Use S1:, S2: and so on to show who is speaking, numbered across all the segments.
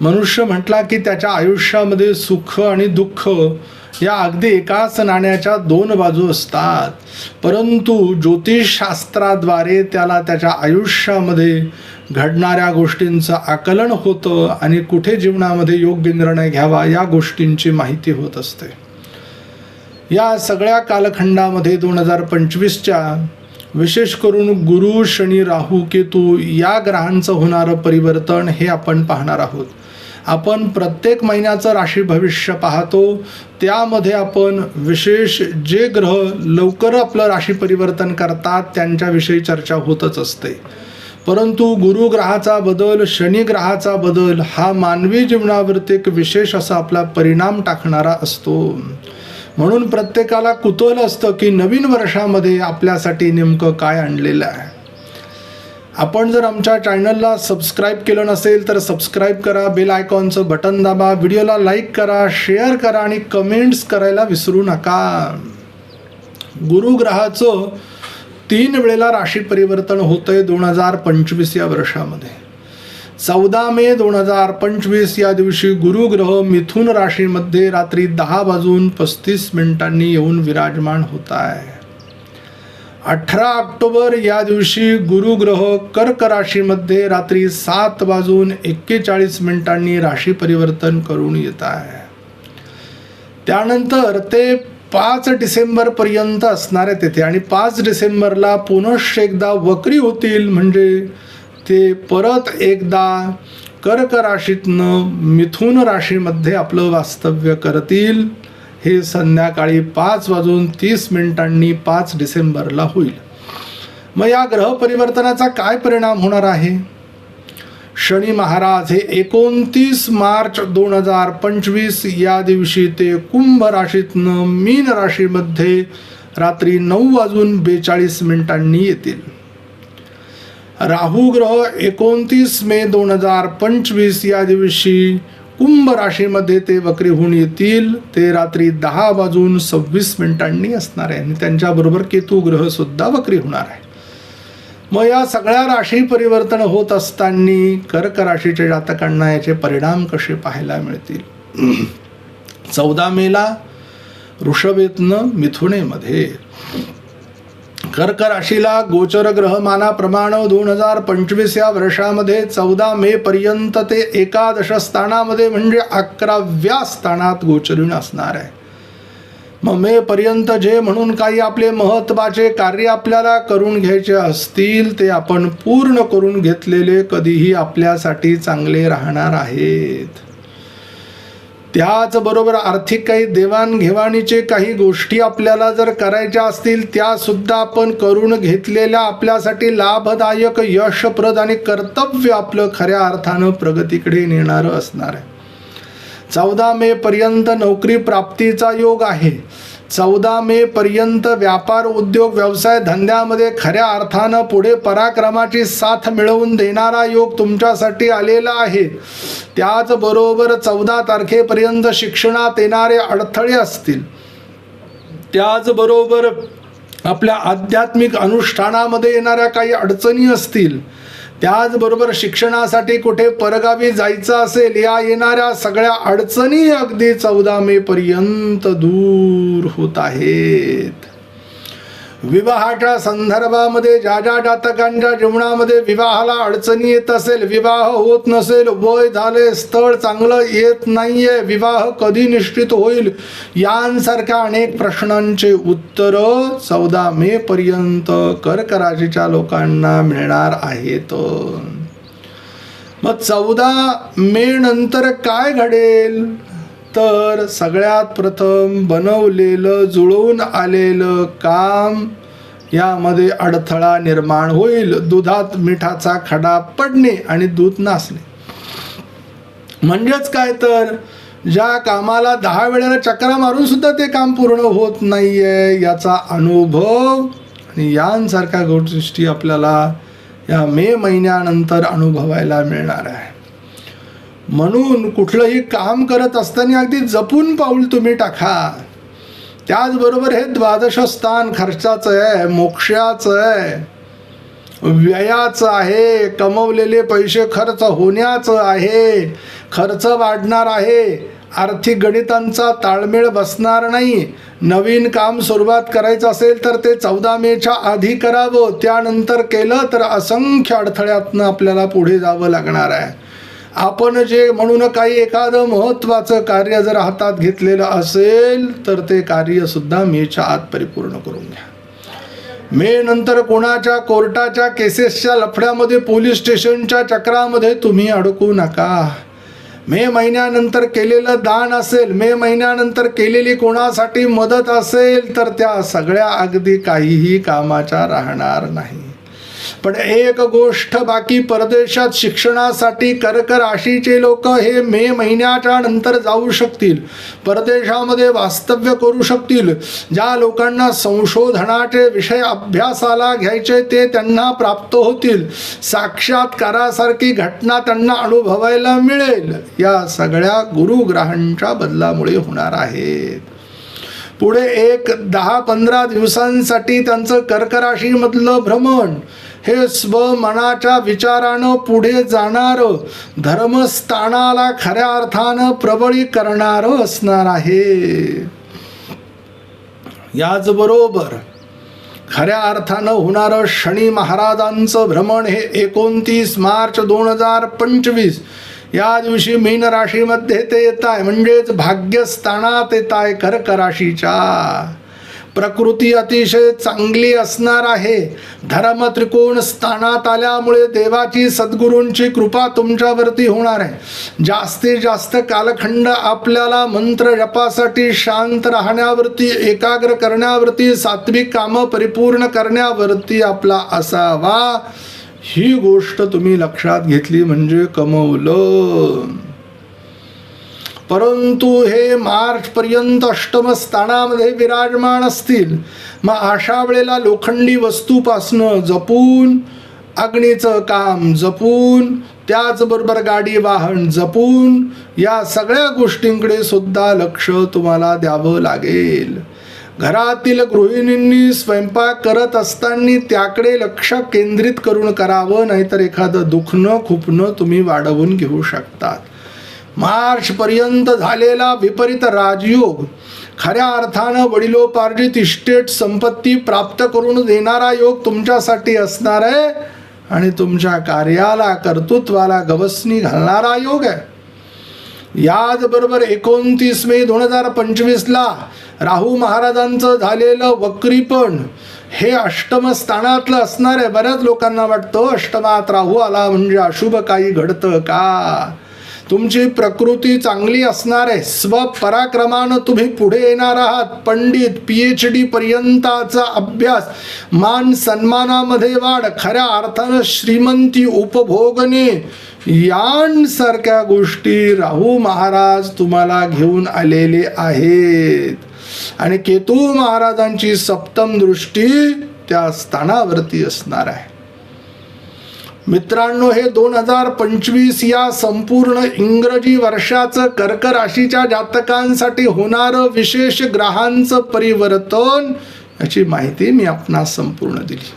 S1: मनुष्य म्हटला की त्याच्या आयुष्यामध्ये सुख आणि दुःख या अगदी एकाच नाण्याच्या दोन बाजू असतात. परंतु ज्योतिषशास्त्राद्वारे त्याला त्याच्या आयुष्यामध्ये घडणाऱ्या गोष्टींचं आकलन होतं आणि कुठे जीवनामध्ये योग्य निर्णय घ्यावा या गोष्टींची माहिती होत असते. या सगळ्या कालखंडामध्ये दोन हजार पंचवीसच्या विशेष करून गुरु शनी राहू केतू या ग्रहांचं होणारं परिवर्तन हे आपण पाहणार आहोत. आपण प्रत्येक महिन्याचं राशी भविष्य पाहतो. त्यामध्ये आपण विशेष जे ग्रह लवकर आपलं राशी परिवर्तन करतात त्यांच्याविषयी चर्चा होतच असते. परंतु गुरु ग्रहाचा बदल शनी ग्रहाचा बदल हा मानवी जीवनावरती एक विशेष असा आपला परिणाम टाकणारा असतो. म्हणून प्रत्येकाला कुतूहल असतं की नवीन वर्षामध्ये आपल्यासाठी नेमकं काय आणलेलं आहे. आपण जर आमच्या चॅनलला सबस्क्राईब केलं नसेल तर सबस्क्राईब करा बेल आयकॉनचं बटन दाबा व्हिडिओला लाईक करा शेअर करा आणि कमेंट्स करायला विसरू नका. गुरुग्रहाचं तीन वेळेला राशी परिवर्तन होतंय दोन हजार पंचवीस या वर्षामध्ये. चौदा मे दोन हजार पंचवीस या दिवशी गुरुग्रह मिथुन राशीमध्ये रात्री दहा वाजून पस्तीस मिनिटांनी येऊन विराजमान होत आहे अठरा ऑक्टोबर या दिवशी गुरुग्रह कर्क राशीमध्ये रात्री सात वाजून एक्केचाळीस मिनिटांनी राशी परिवर्तन करून येत आहे. त्यानंतर ते पाच डिसेंबरपर्यंत असणार आहे तेथे. आणि पाच डिसेंबरला पुनश्च एकदा वक्री होतील म्हणजे ते परत एकदा कर्क राशीतनं मिथुन राशीमध्ये आपलं वास्तव्य करतील. हे संध्याकाळी पाच वाजून तीस मिनिटांनी पाच डिसेंबरला होईल. मग या ग्रह परिवर्तनाचा काय परिणाम होणार आहे? शनी महाराज हे एकोणतीस मार्च दोन हजार पंचवीस या दिवशी ते कुंभ राशीतनं मीन राशीमध्ये रात्री नऊ वाजून बेचाळीस मिनिटांनी येतील. राहू ग्रह एकोणतीस मे दोन हजार पंचवीस या दिवशी कुंभ राशीमध्ये ते वक्री होऊन येतील. ते रात्री दहा वाजून सव्वीस मिनिटांनी असणार आहे. आणि त्यांच्याबरोबर केतू ग्रह सुद्धा वक्री होणार आहे. मग या सगळ्या राशी परिवर्तन होत असताना कर्क राशीच्या जातकांना याचे परिणाम कसे पाहायला मिळतील? चौदा मेला ऋषभेतनं मिथुनेमध्ये. कर्क राशीला गोचर ग्रहमानाप्रमाणे दोन हजार पंचवीस या वर्षामध्ये चौदा मे पर्यंत ते एकादश स्थानामध्ये म्हणजे अकराव्या स्थानात गोचरीण असणार आहे. मग मे पर्यंत जे म्हणून काही आपले महत्त्वाचे कार्य आपल्याला करून घ्यायचे असतील ते आपण पूर्ण करून घेतलेले कधीही आपल्यासाठी चांगले राहणार आहेत. त्याचबरोबर आर्थिक काही देवाणघेवाणीचे काही गोष्टी आपल्याला जर करायच्या असतील त्यासुद्धा आपण करून घेतलेल्या आपल्यासाठी लाभदायक यशप्रद आणि कर्तव्य आपलं खऱ्या अर्थानं प्रगतीकडे नेणारं असणार आहे. चौदा मे पर्यंत नोकरी प्राप्तीचा योग आहे. चौदा मे पर्यंत व्यापार उद्योग व्यवसाय धंद्यामध्ये खऱ्या अर्थानं पुढे पराक्रमाची साथ मिळवून देणारा योग तुमच्यासाठी आलेला आहे. त्याचबरोबर चौदा तारखेपर्यंत शिक्षणात येणारे अडथळे असतील. त्याचबरोबर आपल्या आध्यात्मिक अनुष्ठानामध्ये येणाऱ्या काही अडचणी असतील. त्याचबरोबर शिक्षणासाठी कुठे परगावी जायचं असेल या येणाऱ्या सगळ्या अडचणी अगदी चौदा मे पर्यंत दूर होत आहेत. विवाहाच्या संदर्भामध्ये ज्या ज्या जातकांच्या जीवनामध्ये विवाहाला अडचणी येत असेल विवाह होत नसेल वय झाले स्थळ चांगलं येत नाहीये विवाह कधी निश्चित होईल? यांसारख्या अनेक प्रश्नांचे उत्तर चौदा मे पर्यंत कर्क राशीच्या लोकांना मिळणार आहेत. मग चौदा मे नंतर काय घडेल? तर सगळ्यात प्रथम बनवलेलं जुळवून आलेलं काम यामध्ये अडथळा निर्माण होईल. दुधात मिठाचा खडा पडणे आणि दूध नासणे. म्हणजेच काय तर ज्या कामाला दहा वेळेला चक्रा मारून सुद्धा ते काम पूर्ण होत नाहीये याचा अनुभव आणि यांसारख्या गोष्टी आपल्याला या मे महिन्यानंतर अनुभवायला मिळणार आहे. म्हणून कुठलंही काम करत असताना अगदी जपून पाऊल तुम्ही टाका. त्याचबरोबर हे द्वादश स्थान खर्चाचं आहे मोक्षाचं आहे. व्ययाचं आहे कमवलेले पैसे खर्च होण्याचं आहे. खर्च वाढणार आहे. आर्थिक गणितांचा ताळमेळ बसणार नाही. नवीन काम सुरुवात करायचं असेल तर ते चौदा मेच्या आधी करावं. त्यानंतर केलं तर असंख्य अडथळ्यातनं आपल्याला पुढे जावं लागणार आहे. आपण जे म्हणून काही एखादं महत्त्वाचं कार्य जर हातात घेतलेलं असेल तर ते कार्यसुद्धा मेच्या आत परिपूर्ण करून घ्या. मे नंतर कोणाच्या कोर्टाच्या केसेसच्या लफड्यामध्ये पोलीस स्टेशनच्या चक्रामध्ये तुम्ही अडकू नका. मे महिन्यानंतर केलेलं दान असेल मे महिन्यानंतर केलेली कोणासाठी मदत असेल तर त्या सगळ्या अगदी काहीही कामाच्या राहणार नाही. पण एक गोष्ट बाकी परदेशात शिक्षणासाठी कर्क राशीचे लोक हे मे महिन्याच्या नंतर जाऊ शकतील. परदेशामध्ये वास्तव्य करू शकतील. ज्या लोकांना संशोधनाचे विषय अभ्यासाला घ्यायचे ते त्यांना प्राप्त होतील. साक्षात्कारासारखी घटना त्यांना अनुभवायला मिळेल. या सगळ्या गुरुग्रहांच्या बदलामुळे होणार आहेत. पुढे एक दहा पंधरा दिवसांसाठी त्यांचं कर्कराशीमधलं भ्रमण. हे स्वमनाच्या विचारानं पुढे जाणारं धर्मस्थानाला खऱ्या अर्थानं प्रबळी करणारं असणार आहे. याचबरोबर खऱ्या अर्थानं होणारं शनी महाराजांचं भ्रमण हे एकोणतीस मार्च दोन हजार पंचवीस या दिवशी मीन राशीमध्ये ते येत आहे म्हणजेच भाग्यस्थानात येत आहे कर्क राशीच्या प्रकृती अतिशय चांगली असणार आहे. धर्म त्रिकोण स्थानात आल्यामुळे देवाची सद्गुरूंची कृपा तुमच्यावरती होणार आहे. जास्तीत जास्त कालखंड आपल्याला मंत्र जपासाठी शांत राहण्यावरती एकाग्र करण्यावरती सात्विक कामं परिपूर्ण करण्यावरती आपला असावा. ही गोष्ट तुम्ही लक्षात घेतली म्हणजे कमवलं. परंतु हे मार्च पर्यंत अष्टम स्थानामध्ये विराजमान असतील मग अशा वेळेला लोखंडी वस्तूपासनं जपून अग्नीचं काम जपून त्याचबरोबर गाडी वाहन जपून या सगळ्या गोष्टींकडे सुद्धा लक्ष तुम्हाला द्यावं लागेल. घरातील गृहिणींनी स्वयंपाक करत असताना त्याकडे लक्ष केंद्रित करून करावं नाहीतर एखादं दुखणं खुपणं तुम्ही वाढवून घेऊ शकतात. मार्चपर्यंत झालेला विपरीत राजयोग खऱ्या अर्थानं वडिलोपार्जित इस्टेट संपत्ती प्राप्त करून देणारा योग तुमच्यासाठी असणार आहे आणि तुमच्या कार्याला कर्तृत्वाला गवसणी घालणारा योग आहे. याचबरोबर एकोणतीस मे दोन हजार पंचवीसला राहू महाराजांचं झालेलं वक्रीपण हे अष्टम स्थानातलं असणार आहे. बऱ्याच लोकांना वाटतं अष्टमात राहू आला म्हणजे अशुभ काही घडतं का? तुमची प्रकृती चांगली असणार आहे स्वपराक्रमानं तुम्ही पुढे येणार आहात. पंडित पी एच डी पर्यंताचा अभ्यास मान सन्मानामध्ये वाढ. खऱ्या अर्थानं श्रीमंती उपभोगणे यांसारख्या गोष्टी राहू महाराज तुम्हाला घेऊन आलेले आहेत. आणि केतू महाराजांची सप्तम दृष्टी त्या स्थानावरती असणार आहे. मित्रांनो हे दोन हजार पंचवीस या संपूर्ण इंग्रजी वर्षाचं कर्क राशीच्या जातकांसाठी होणारं विशेष ग्रहांचं परिवर्तन याची माहिती मी आपणास संपूर्ण दिली.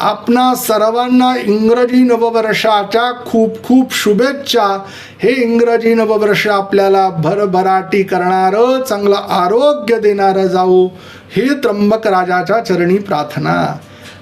S1: आपणा सर्वांना इंग्रजी नववर्षाच्या खूप खूप शुभेच्छा. हे इंग्रजी नववर्ष आपल्याला भरभराटी करणारं चांगलं आरोग्य देणारं जाऊ. हे त्र्यंबक राजाच्या चरणी प्रार्थना.